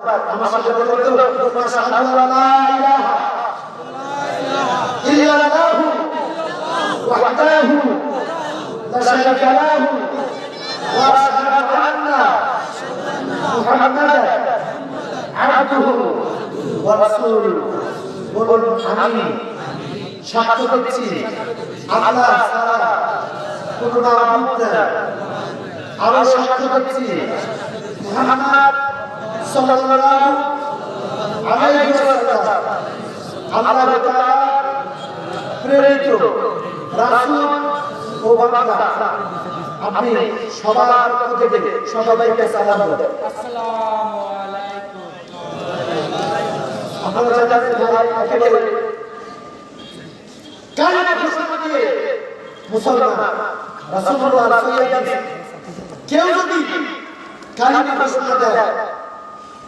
আমার সাথে বলুন তো মাশাআল্লাহ লা ইলাহা ইল্লাল্লাহু ওয়াহদাহু লা শারীকা লাহু ওয়া আশহাদু আন্না মুহাম্মাদান আবদুহু ওয়া রাসূলুহু বলুন আমি সাক্ষ্য দিচ্ছি। আল্লাহ সাক্ষ্য দিচ্ছি। সাল্লাল্লাহু আলাইহি ওয়াসাল্লাম আল্লাহ তাআলার প্রেরিত রাসূল ও বান্দা আপনি সবার পক্ষ থেকে সবাইকে সালাম দেন আসসালামু আলাইকুম আপনারা জানেন ভাই একেবারে কালিমা ঘোষণা দিয়ে মুসলমান। রাসূলুল্লাহ সাল্লাল্লাহু কেউ যদি কালিমা ঘোষণা দেয়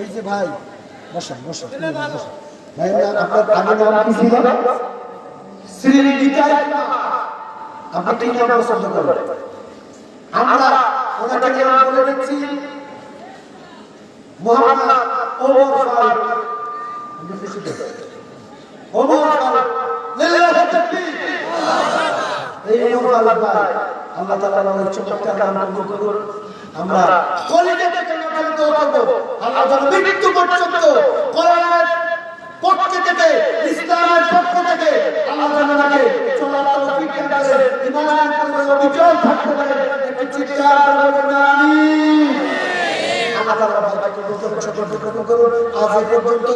এই যে ভাই বসেন বসেন। ভাই আপনার আগের নাম কি ছিল শ্রী নিতাই আপনি তিন নাম পছন্দ করেন? আমরা ওনাকে নাম বলে দিচ্ছি মোহাম্মদ ওমর ফারুক। আপনি খুশি তো? ওমর ফারুক। লিল্লাহি তাকবীর। এই ওমর ফারুক ভাই আল্লাহ তাআলা আমাদের চমৎকার নাম কবুল করুন। আমরা কলিজা থেকে নাম দোয়া করব আল্লাহ যেন মৃত্যু পর্যন্ত কোরআনের পক্ষ থেকে, ইসলামের পক্ষ থেকে আল্লাহ তাআলাকে চলার তৌফিক দান করেন ইমানের উপরে অবিচল থাকতে পারে, একটি চিৎকার করে বলুন আমিন। আল্লাহ তাআলা ভাইকে করুন সকলকে করুন, আজ পর্যন্ত